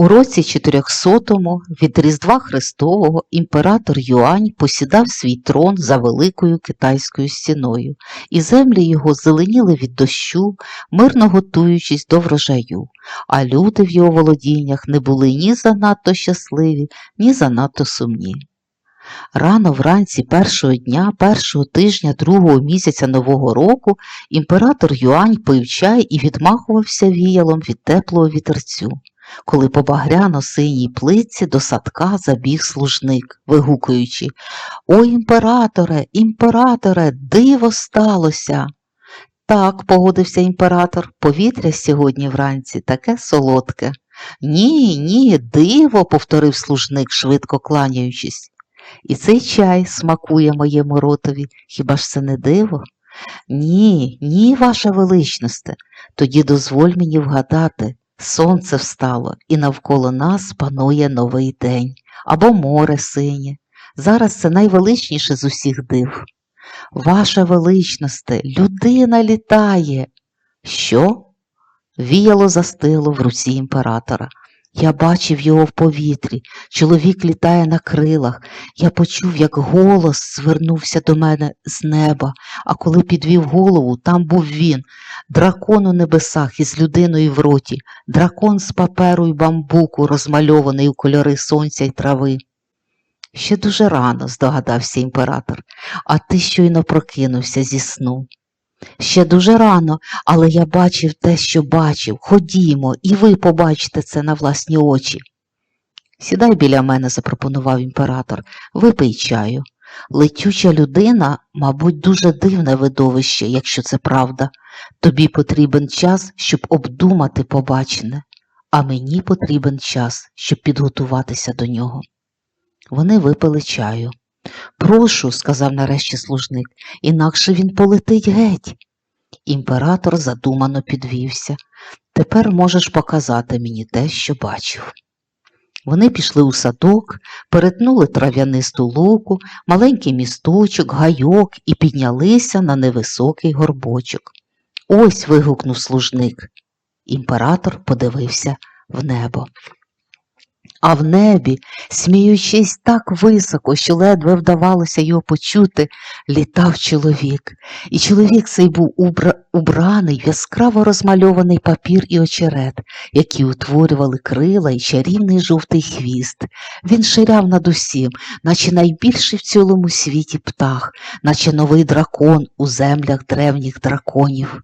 У році 400-му від Різдва Христового імператор Юань посідав свій трон за великою китайською стіною, і землі його зеленіли від дощу, мирно готуючись до врожаю, а люди в його володіннях не були ні занадто щасливі, ні занадто сумні. Рано вранці першого дня, першого тижня другого місяця Нового року імператор Юань пив чай і відмахувався віялом від теплого вітерцю коли по багряно-синій плитці до садка забіг служник, вигукуючи О, імператоре, імператоре, диво сталося. Так, погодився імператор, повітря сьогодні вранці таке солодке. Ні, ні, диво, повторив служник, швидко кланяючись. І цей чай смакує моєму ротові, хіба ж це не диво? Ні, ні, ваша величносте, тоді дозволь мені вгадати, Сонце встало, і навколо нас панує новий день або море синє. Зараз це найвеличніше з усіх див. Ваша величносте, людина літає. Що? Віяло застило в руці імператора. Я бачив його в повітрі, чоловік літає на крилах. Я почув, як голос звернувся до мене з неба, а коли підвів голову, там був він, дракон у небесах із людиною в роті, дракон з паперу й бамбуку, розмальований у кольори сонця й трави. Ще дуже рано, здогадався імператор, а ти щойно прокинувся зі сну. Ще дуже рано, але я бачив те, що бачив. Ходімо, і ви побачите це на власні очі. Сідай біля мене, запропонував імператор, випий чаю. Летюча людина, мабуть, дуже дивне видовище, якщо це правда. Тобі потрібен час, щоб обдумати побачене, а мені потрібен час, щоб підготуватися до нього. Вони випили чаю. Прошу, сказав нарешті служник, інакше він полетить геть. Імператор задумано підвівся. Тепер можеш показати мені те, що бачив. Вони пішли у садок, перетнули трав'янисту луку, маленький місточок, гайок і піднялися на невисокий горбочок. Ось. вигукнув служник. Імператор подивився в небо. А в небі, сміючись так високо, що ледве вдавалося його почути, літав чоловік. І чоловік цей був убра... убраний в яскраво розмальований папір і очерет, які утворювали крила і чарівний жовтий хвіст. Він ширяв над усім, наче найбільший в цілому світі птах, наче новий дракон у землях древніх драконів.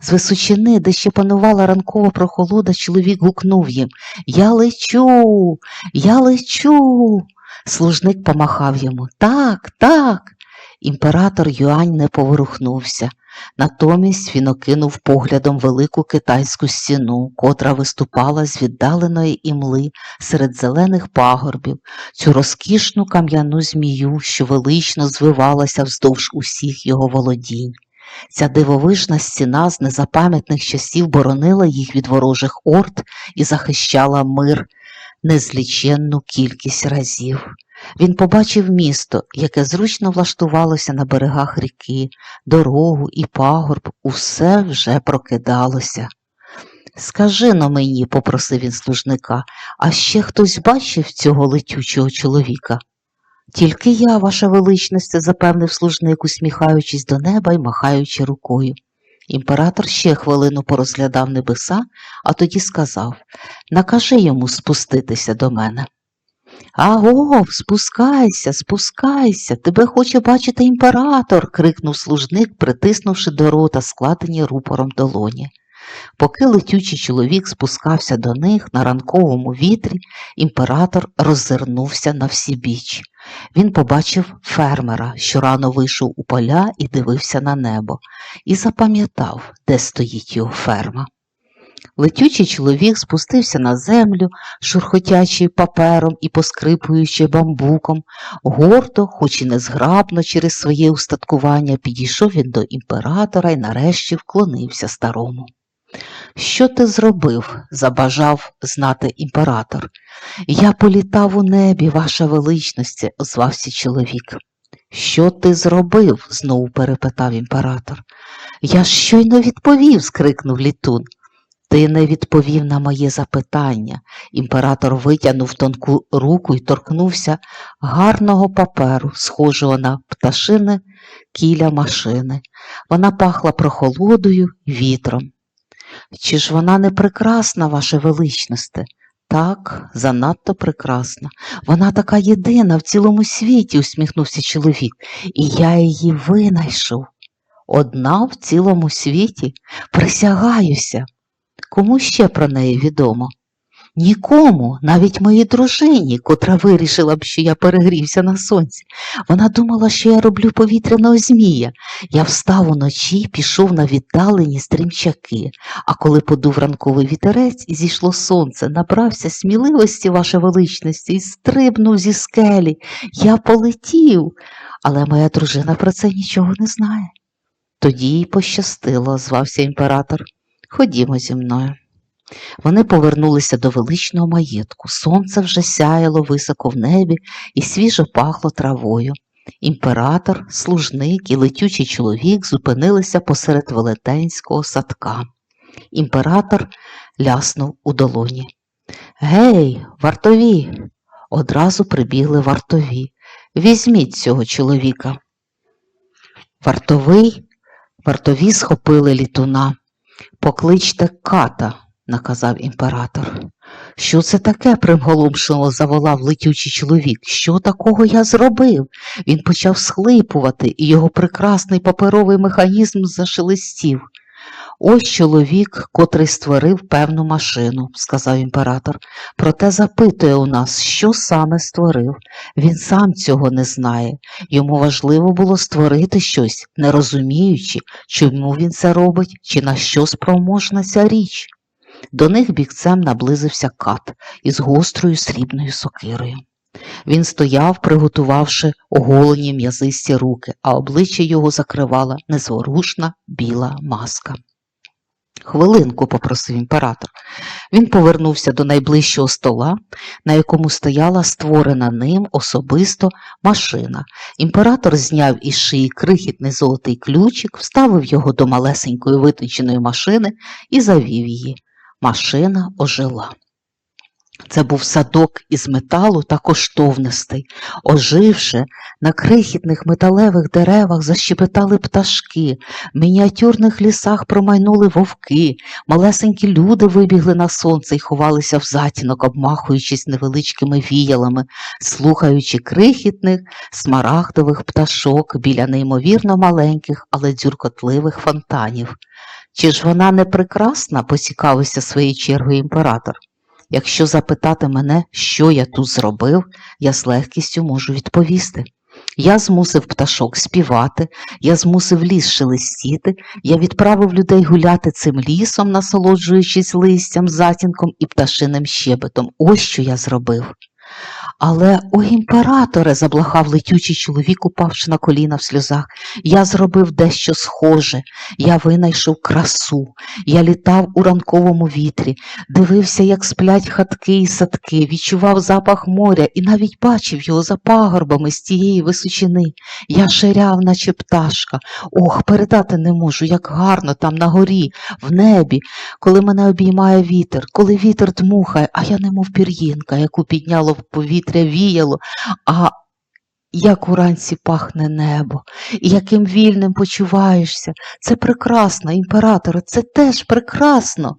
З височини, де ще панувала ранкова прохолода, чоловік гукнув їм Я лечу, я лечу. Служник помахав йому Так, так. Імператор Юань не поворухнувся. Натомість він окинув поглядом велику китайську стіну, котра виступала з віддаленої імли серед зелених пагорбів, цю розкішну кам'яну змію, що велично звивалася вздовж усіх його володінь. Ця дивовижна стіна з незапам'ятних часів боронила їх від ворожих орд і захищала мир незліченну кількість разів. Він побачив місто, яке зручно влаштувалося на берегах ріки, дорогу і пагорб, усе вже прокидалося. Скажи но мені, попросив він служника, а ще хтось бачив цього летючого чоловіка? Тільки я, ваша величність, запевнив служник, усміхаючись до неба і махаючи рукою. Імператор ще хвилину порозглядав небеса, а тоді сказав Накажи йому спуститися до мене. Аго, спускайся, спускайся, тебе хоче бачити імператор. крикнув служник, притиснувши до рота складені рупором долоні. Поки летючий чоловік спускався до них на ранковому вітрі, імператор роззирнувся на всі біч. Він побачив фермера, що рано вийшов у поля і дивився на небо, і запам'ятав, де стоїть його ферма. Летючий чоловік спустився на землю, шурхотячи папером і поскрипуючи бамбуком, гордо, хоч і незграбно через своє устаткування, підійшов він до імператора і нарешті вклонився старому. Що ти зробив? забажав знати імператор. Я політав у небі, ваша величність, озвався чоловік. Що ти зробив? знову перепитав імператор. Я щойно відповів, скрикнув літун. Ти не відповів на моє запитання. Імператор витягнув тонку руку і торкнувся гарного паперу, схожого на пташине кіля машини. Вона пахла прохолодою вітром. Чи ж вона не прекрасна, ваше величносте? Так, занадто прекрасна. Вона така єдина в цілому світі, усміхнувся чоловік, і я її винайшов. Одна в цілому світі, присягаюся. Кому ще про неї відомо? Нікому, навіть моїй дружині, котра вирішила б, що я перегрівся на сонці. Вона думала, що я роблю повітряного змія. Я встав уночі, пішов на віддалені стрімчаки, а коли подув ранковий вітерець і зійшло сонце, набрався сміливості, ваше величності, і стрибнув зі скелі. Я полетів, але моя дружина про це нічого не знає. Тоді їй пощастило, звався імператор. Ходімо зі мною. Вони повернулися до величного маєтку. Сонце вже сяяло високо в небі і свіжо пахло травою. Імператор, служник і летючий чоловік зупинилися посеред велетенського садка. Імператор ляснув у долоні. Гей, вартові! Одразу прибігли вартові. Візьміть цього чоловіка. Вартовий, вартові схопили літуна. Покличте ката, наказав імператор. Що це таке? примголомшено заволав летючий чоловік. Що такого я зробив? Він почав схлипувати, і його прекрасний паперовий механізм зашелестів. Ось чоловік, котрий створив певну машину, сказав імператор. Проте запитує у нас, що саме створив. Він сам цього не знає. Йому важливо було створити щось, не розуміючи, чому він це робить, чи на що спроможна ця річ. До них бігцем наблизився кат із гострою срібною сокирою. Він стояв, приготувавши оголені м'язисті руки, а обличчя його закривала незворушна біла маска. Хвилинку, попросив імператор. Він повернувся до найближчого стола, на якому стояла створена ним особисто машина. Імператор зняв із шиї крихітний золотий ключик, вставив його до малесенької витонченої машини і завів її. Машина ожила. Це був садок із металу та коштовностей. Оживши, на крихітних металевих деревах защебетали пташки, в мініатюрних лісах промайнули вовки, малесенькі люди вибігли на сонце і ховалися в затінок, обмахуючись невеличкими віялами, слухаючи крихітних смарагдових пташок біля неймовірно маленьких, але дзюркотливих фонтанів. Чи ж вона не прекрасна? поцікавився своєю чергою імператор. Якщо запитати мене, що я тут зробив, я з легкістю можу відповісти. Я змусив пташок співати, я змусив ліс шелестіти, я відправив людей гуляти цим лісом, насолоджуючись листям, затінком і пташиним щебетом. Ось що я зробив. Але, о імператоре, заблагав летючий чоловік, упавши на коліна в сльозах, я зробив дещо схоже, я винайшов красу, я літав у ранковому вітрі, дивився, як сплять хатки і садки, відчував запах моря і навіть бачив його за пагорбами з тієї височини. Я ширяв, наче пташка. Ох, передати не можу, як гарно там на горі, в небі, коли мене обіймає вітер, коли вітер дмухає, а я немов пір'їнка, яку підняло в повітря віяло, а як уранці пахне небо, і яким вільним почуваєшся. Це прекрасно, імператоре, це теж прекрасно.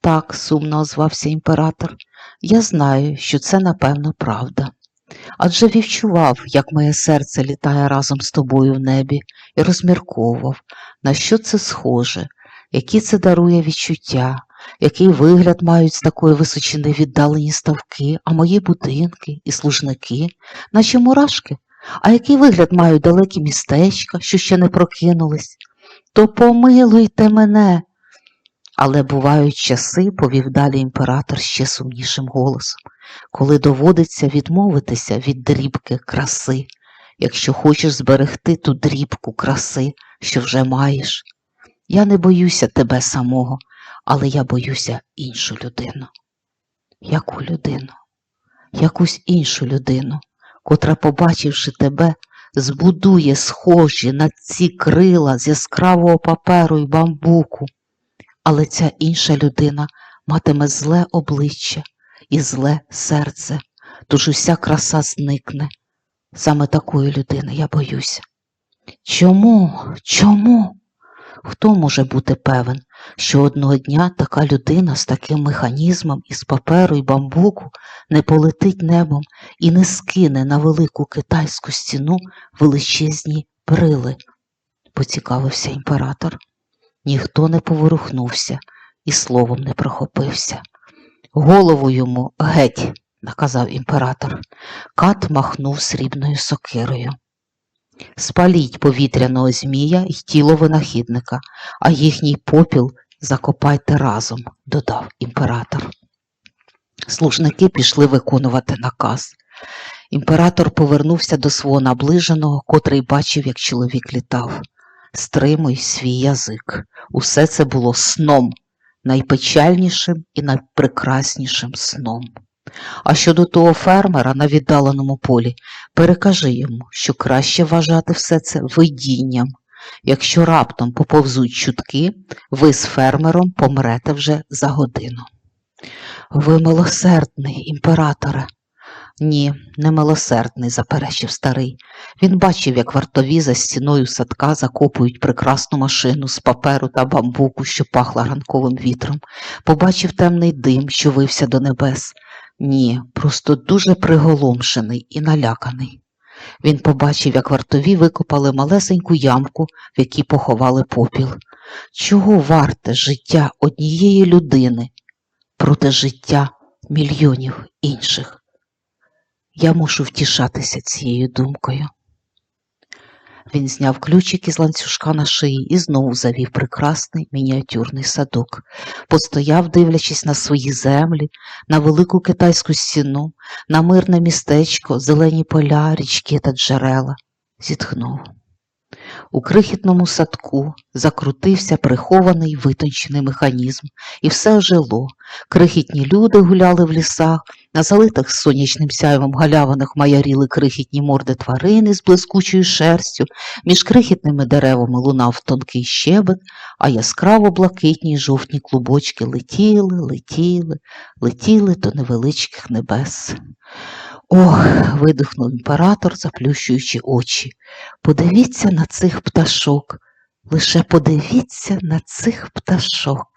Так, сумно озвався імператор. Я знаю, що це напевно правда. Адже відчував, як моє серце літає разом з тобою в небі, і розмірковував, на що це схоже, які це дарує відчуття, який вигляд мають з такої височини віддалені ставки, а мої будинки і служники, наче мурашки, а який вигляд мають далекі містечка, що ще не прокинулись, то помилуйте мене. Але бувають часи, повів далі імператор ще сумнішим голосом, коли доводиться відмовитися від дрібки краси, якщо хочеш зберегти ту дрібку краси, що вже маєш. Я не боюся тебе самого, але я боюся іншу людину. Яку людину? Якусь іншу людину, котра, побачивши тебе, збудує схожі на ці крила з яскравого паперу й бамбуку, але ця інша людина матиме зле обличчя і зле серце, тож уся краса зникне. Саме такої людини я боюся. Чому? Чому? Хто може бути певен, що одного дня така людина з таким механізмом із паперу і бамбуку не полетить небом і не скине на велику китайську стіну величезні брили? поцікавився імператор. Ніхто не поворухнувся і словом не прохопився. Голову йому геть, наказав імператор. Кат махнув срібною сокирою. Спаліть повітряного змія й тіло винахідника, а їхній попіл закопайте разом, додав імператор. Служники пішли виконувати наказ. Імператор повернувся до свого наближеного, котрий бачив, як чоловік літав. Стримуй свій язик. Усе це було сном, найпечальнішим і найпрекраснішим сном. А щодо того фермера на віддаленому полі, перекажи йому, що краще вважати все це видінням. Якщо раптом поповзуть чутки, ви з фермером помрете вже за годину. Ви милосердний, імператоре. Ні, не милосердний, заперечив старий. Він бачив, як вартові за стіною садка закопують прекрасну машину з паперу та бамбуку, що пахла ранковим вітром. Побачив темний дим, що вився до небес. Ні, просто дуже приголомшений і наляканий. Він побачив, як вартові викопали малесеньку ямку, в якій поховали попіл. Чого варте життя однієї людини проти життя мільйонів інших? Я мушу втішатися цією думкою. Він зняв ключик із ланцюжка на шиї і знову завів прекрасний мініатюрний садок. Постояв, дивлячись на свої землі, на велику китайську стіну, на мирне містечко, зелені поля, річки та джерела. Зітхнув. У крихітному садку закрутився прихований витончений механізм, і все ожило. Крихітні люди гуляли в лісах, на залитих сонячним сяйвом галявинах маяріли крихітні морди тварини з блискучою шерстю, між крихітними деревами лунав тонкий щебет, а яскраво блакитні й жовтні клубочки летіли, летіли, летіли до невеличких небес. Ох, видихнув імператор, заплющуючи очі. Подивіться на цих пташок, лише подивіться на цих пташок.